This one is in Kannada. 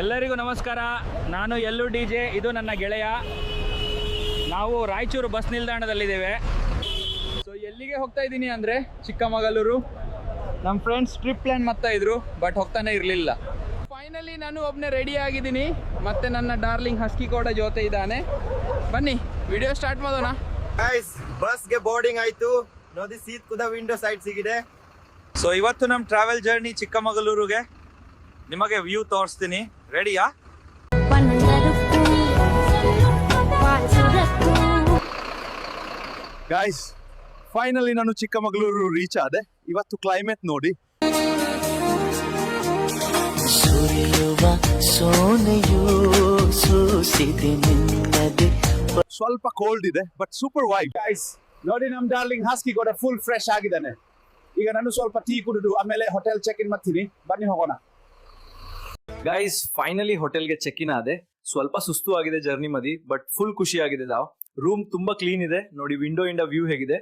ಎಲ್ಲರಿಗೂ ನಮಸ್ಕಾರ. ನಾನು ಎಲ್ಲು ಡಿ ಜೆ ಇದು ನನ್ನ ಗೆಳೆಯ. ನಾವು ರಾಯಚೂರು ಬಸ್ ನಿಲ್ದಾಣದಲ್ಲಿದ್ದೇವೆ. ಸೊ ಎಲ್ಲಿಗೆ ಹೋಗ್ತಾ ಇದ್ದೀನಿ ಅಂದರೆ ಚಿಕ್ಕಮಗಳೂರು. ನಮ್ಮ ಫ್ರೆಂಡ್ಸ್ ಟ್ರಿಪ್ ಪ್ಲ್ಯಾನ್ ಮಾಡ್ತಾ ಇದ್ರು ಬಟ್ ಹೋಗ್ತಾನೆ ಇರಲಿಲ್ಲ. ಫೈನಲಿ ನಾನು ಒಬ್ಬನೇ ರೆಡಿ ಆಗಿದ್ದೀನಿ. ಮತ್ತು ನನ್ನ ಡಾರ್ಲಿಂಗ್ ಹಸ್ಕಿ ಕೂಡ ಜೊತೆ ಇದ್ದಾನೆ. ಬನ್ನಿ ವಿಡಿಯೋ ಸ್ಟಾರ್ಟ್ ಮಾಡೋಣ. ಬಸ್ಗೆ ಬೋರ್ಡಿಂಗ್ ಆಯಿತು. ನೋಡಿ ಸೀತ್ ಕೂಡ ವಿಂಡೋ ಸೈಡ್ ಸಿಗಿದೆ. ಸೊ ಇವತ್ತು ನಮ್ಮ ಟ್ರಾವೆಲ್ ಜರ್ನಿ ಚಿಕ್ಕಮಗಳೂರಿಗೆ. ನಿಮಗೆ ವ್ಯೂ ತೋರಿಸ್ತೀನಿ. ರೆಡಿಯಾ ಗಾಯ್ಸ್ ಫೈನಲಿ ನಾನು ಚಿಕ್ಕಮಗಳೂರು ರೀಚ್ ಆದೆ. ಇವತ್ತು ಕ್ಲೈಮೇಟ್ ನೋಡಿ. ಸ್ವಲ್ಪ ಕೋಲ್ಡ್ ಇದೆ ಬಟ್ ಸೂಪರ್ ವೈಟ್ ಗೈಸ್ ನೋಡಿ ನಮ್ ಡಾರ್ಲಿಂಗ್ ಹಾಸ್ಕಿ ಕೂಡ ಫುಲ್ ಫ್ರೆಶ್ ಆಗಿದ್ದಾನೆ. ಈಗ ನಾನು ಸ್ವಲ್ಪ ಟೀ ಕುಡಿದು ಆಮೇಲೆ ಹೋಟೆಲ್ ಚೆಕ್ ಇನ್ ಮಾಡ್ತೀನಿ. ಬನ್ನಿ ಹೋಗೋಣ. ಗೈಸ್ ಫೈನಲಿ ಹೋಟೆಲ್ಗೆ ಚೆಕ್ ಇನ್ ಆದೆ. ಸ್ವಲ್ಪ ಸುಸ್ತು ಆಗಿದೆ ಜರ್ನಿ ಮದಿ ಬಟ್ ಫುಲ್ ಖುಷಿ ಆಗಿದೆ ನಾವು ರೂಮ್ ತುಂಬಾ ಕ್ಲೀನ್ ಇದೆ. ನೋಡಿ ವಿಂಡೋ ಇಂದ ವ್ಯೂ ಹೇಗಿದೆ.